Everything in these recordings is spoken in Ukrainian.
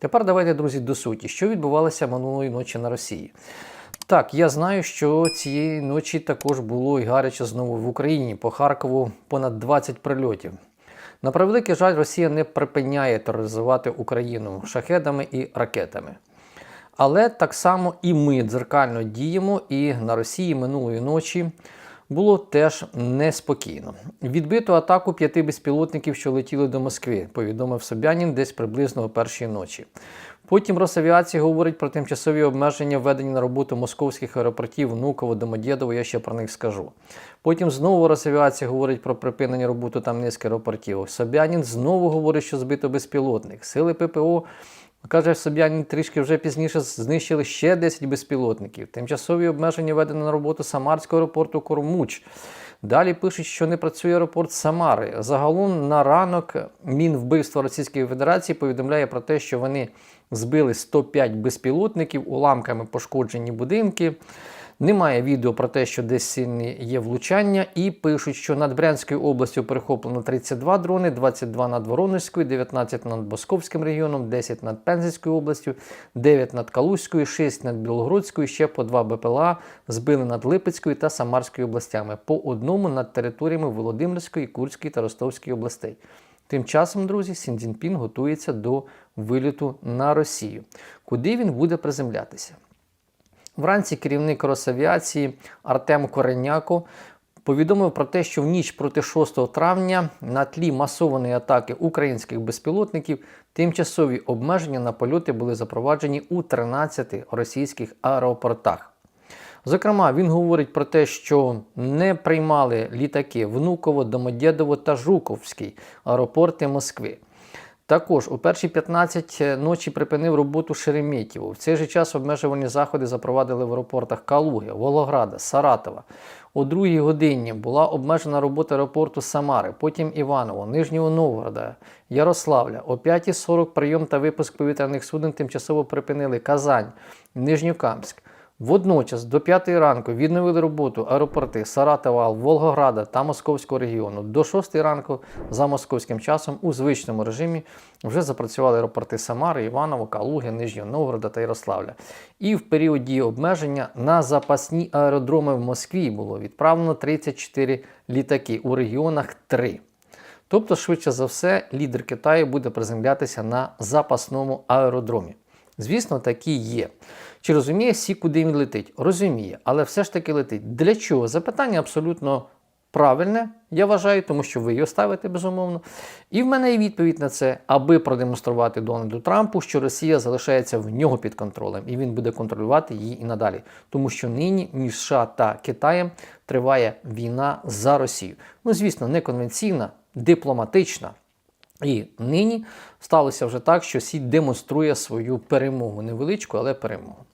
Тепер давайте, друзі, до суті, що відбувалося минулої ночі на Росії. Так, я знаю, що цієї ночі також було і гаряче знову в Україні. По Харкову понад 20 прильотів. На превеликий жаль, Росія не припиняє тероризувати Україну шахедами і ракетами. Але так само і ми дзеркально діємо, і на Росії минулої ночі було теж неспокійно. Відбито атаку п'яти безпілотників, що летіли до Москви, повідомив Собянін десь приблизно о першій ночі. Потім Росавіація говорить про тимчасові обмеження введення на роботу московських аеропортів Внуково, Домодєдово, я ще про них скажу. Потім знову Росавіація говорить про припинення роботи там низки аеропортів. Собянін знову говорить, що збито безпілотник. Сили ППО Каже, соб'яні трішки вже пізніше знищили ще 10 безпілотників. Тимчасові обмеження введені на роботу Самарського аеропорту Кормуч. Далі пишуть, що не працює аеропорт Самари. Загалом на ранок Мінвбивства Російської Федерації повідомляє про те, що вони збили 105 безпілотників, уламками пошкоджені будинки. Немає відео про те, що десь сильні є влучання, і пишуть, що над Брянською областю перехоплено 32 дрони, 22 над Воронезькою, 19 над Московським регіоном, 10 над Пензенською областю, 9 над Калузькою, 6 над Білогородською, ще по 2 БПЛА збили над Липецькою та Самарською областями, по одному над територіями Володимирської, Курської та Ростовської областей. Тим часом, друзі, Сінцзінпін готується до виліту на Росію, куди він буде приземлятися. Вранці керівник Росавіації Артем Кореняко повідомив про те, що в ніч проти 6 травня на тлі масованої атаки українських безпілотників тимчасові обмеження на польоти були запроваджені у 13 російських аеропортах. Зокрема, він говорить про те, що не приймали літаки Внуково, Домодєдово та Жуковський аеропорти Москви. Також у перші 15 ночі припинив роботу Шереметьєво. В цей же час обмежувальні заходи запровадили в аеропортах Калуги, Волограда, Саратова. О другій годині була обмежена робота аеропорту Самари, потім Іваново, Нижнього Новгорода, Ярославля. О 5.40 прийом та випуск повітряних суден тимчасово припинили Казань, Нижньокамськ. Водночас до 5 ранку відновили роботу аеропорти Саратова, Волгограда та Московського регіону. До 6 ранку за московським часом у звичному режимі вже запрацювали аеропорти Самари, Іваново, Калуги, Нижнього Новгорода та Ярославля. І в період дії обмеження на запасні аеродроми в Москві було відправлено 34 літаки, у регіонах 3. Тобто, швидше за все, лідер Китаю буде приземлятися на запасному аеродромі. Звісно, такі є. Чи розуміє Сі, куди він летить? Розуміє, але все ж таки летить. Для чого? Запитання абсолютно правильне, я вважаю, тому що ви його ставите, безумовно. І в мене є відповідь на це, аби продемонструвати Дональду Трампу, що Росія залишається в нього під контролем, і він буде контролювати її і надалі. Тому що нині між США та Китаєм триває війна за Росію. Ну, звісно, не конвенційна, дипломатична. І нині сталося вже так, що Сі демонструє свою перемогу, невеличку, але перемогу.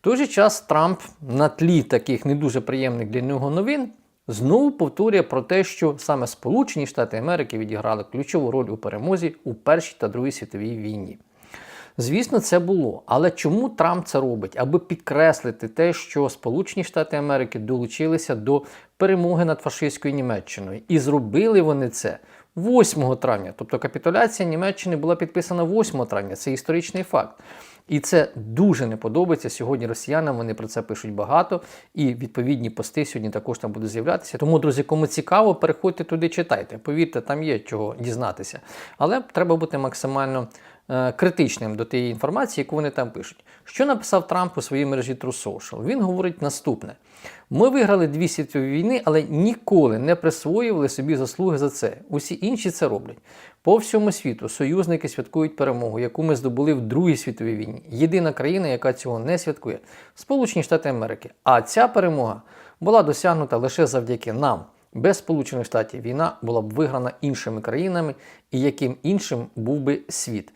В той же час Трамп на тлі таких не дуже приємних для нього новин знову повторює про те, що саме Сполучені Штати Америки відіграли ключову роль у перемозі у Першій та Другій світовій війні. Звісно, це було. Але чому Трамп це робить? Аби підкреслити те, що Сполучені Штати Америки долучилися до перемоги над фашистською Німеччиною. І зробили вони це 8 травня. Тобто капітуляція Німеччини була підписана 8 травня. Це історичний факт. І це дуже не подобається сьогодні росіянам. Вони про це пишуть багато, і відповідні пости сьогодні також там будуть з'являтися. Тому, друзі, кому цікаво, переходьте туди, читайте. Повірте, там є чого дізнатися. Але треба бути максимально критичним до тієї інформації, яку вони там пишуть. Що написав Трамп у своїй мережі True Social? Він говорить наступне: ми виграли дві світові війни, але ніколи не присвоювали собі заслуги за це. Усі інші це роблять. По всьому світу союзники святкують перемогу, яку ми здобули в Другій світовій війні. Єдина країна, яка цього не святкує Сполучені Штати Америки. А ця перемога була досягнута лише завдяки нам. Без Сполучених Штатів війна була б виграна іншими країнами, і яким іншим був би світ.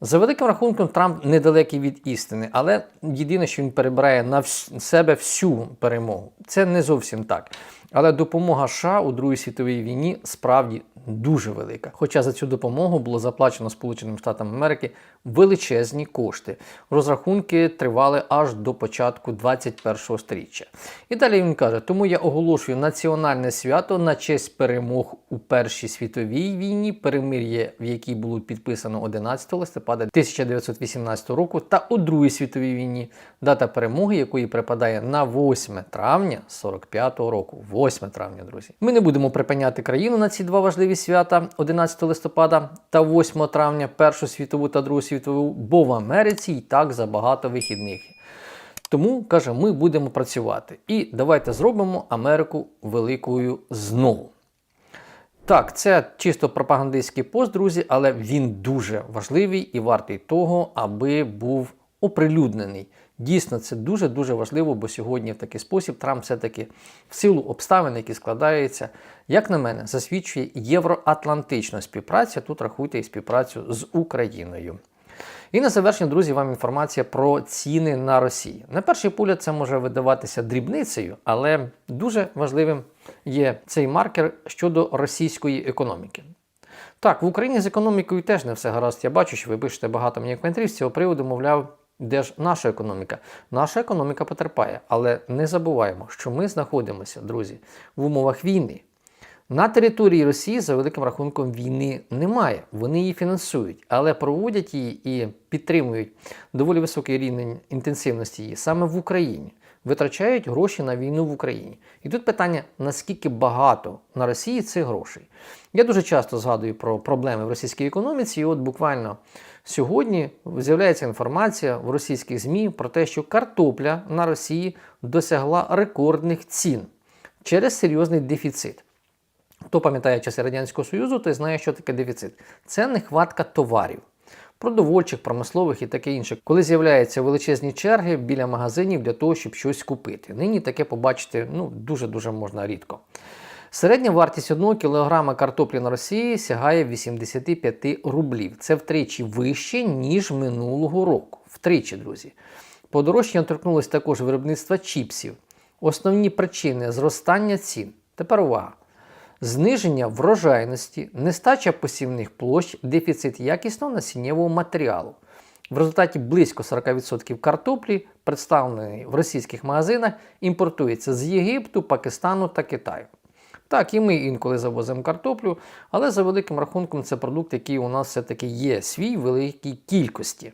За великим рахунком, Трамп недалекий від істини, але єдине, що він перебирає на себе всю перемогу. Це не зовсім так. Але допомога США у Другій світовій війні справді дуже велика. Хоча за цю допомогу було заплачено Сполученим Штатам Америки величезні кошти. Розрахунки тривали аж до початку 21-го сторіччя. І далі він каже: тому я оголошую національне свято на честь перемог у Першій світовій війні, перемир'я, в якій було підписано 11 листопада 1918 року, та у Другій світовій війні, дата перемоги, якої припадає на 8 травня 45-го року. 8 травня, друзі. Ми не будемо припиняти країну на ці два важливі свята 11 листопада та 8 травня, Першу світову та Другу світову, бо в Америці і так забагато вихідних. Тому каже, ми будемо працювати. І давайте зробимо Америку великою знову. Так, це чисто пропагандистський пост, друзі, але він дуже важливий і вартий того, аби був оприлюднений. Дійсно, це дуже-дуже важливо, бо сьогодні в такий спосіб Трамп все-таки в силу обставин, які складаються, як на мене, засвідчує євроатлантичну співпрацю. Тут рахуйте і співпрацю з Україною. І на завершення, друзі, вам інформація про ціни на Росії. На перший погляд це може видаватися дрібницею, але дуже важливим є цей маркер щодо російської економіки. Так, в Україні з економікою теж не все гаразд. Я бачу, що ви пишете багато мені коментарів з цього приводу, мовляв, де ж наша економіка? Наша економіка потерпає, але не забуваємо, що ми знаходимося, друзі, в умовах війни. На території Росії за великим рахунком війни немає. Вони її фінансують, але проводять її і підтримують доволі високий рівень інтенсивності її саме в Україні. Витрачають гроші на війну в Україні. І тут питання: наскільки багато на Росії цих грошей? Я дуже часто згадую про проблеми в російській економіці, і от буквально сьогодні з'являється інформація в російських ЗМІ про те, що картопля на Росії досягла рекордних цін через серйозний дефіцит. Хто пам'ятає часи Радянського Союзу, той знає, що таке дефіцит. Це нехватка товарів, продовольчих, промислових і таке інше, коли з'являються величезні черги біля магазинів для того, щоб щось купити. Нині таке побачити ну, дуже-дуже можна рідко. Середня вартість 1 кг картоплі на Росії сягає 85 рублів. Це втричі вище, ніж минулого року. Втричі, друзі. Подорожчання торкнулось також виробництва чіпсів. Основні причини зростання цін. Тепер увага. Зниження врожайності, нестача посівних площ, дефіцит якісного насіннєвого матеріалу. В результаті близько 40% картоплі, представленої в російських магазинах, імпортується з Єгипту, Пакистану та Китаю. Так, і ми інколи завозимо картоплю, але за великим рахунком це продукт, який у нас все-таки є свій в великій кількості.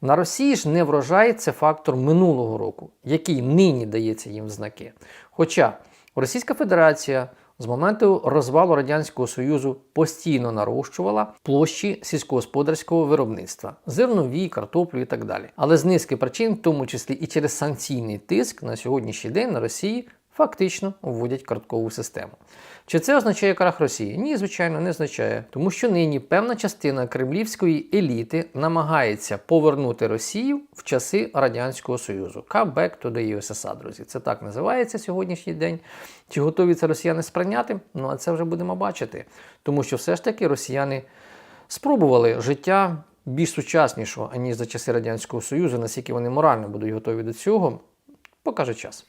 На Росії ж не врожай це фактор минулого року, який нині дається їм знаки. Хоча Російська Федерація з моменту розвалу Радянського Союзу постійно нарощувала площі сільськогосподарського виробництва, зернові, картоплю і так далі. Але з низки причин, в тому числі і через санкційний тиск, на сьогоднішній день на Росії фактично вводять карткову систему. Чи це означає крах Росії? Ні, звичайно, не означає, тому що нині певна частина кремлівської еліти намагається повернути Росію в часи Радянського Союзу. Come back to the USSR, друзі. Це так називається сьогоднішній день. Чи готові це росіяни сприйняти? Ну а це вже будемо бачити. Тому що все ж таки росіяни спробували життя більш сучаснішого, аніж за часи Радянського Союзу, наскільки вони морально будуть готові до цього, покаже час.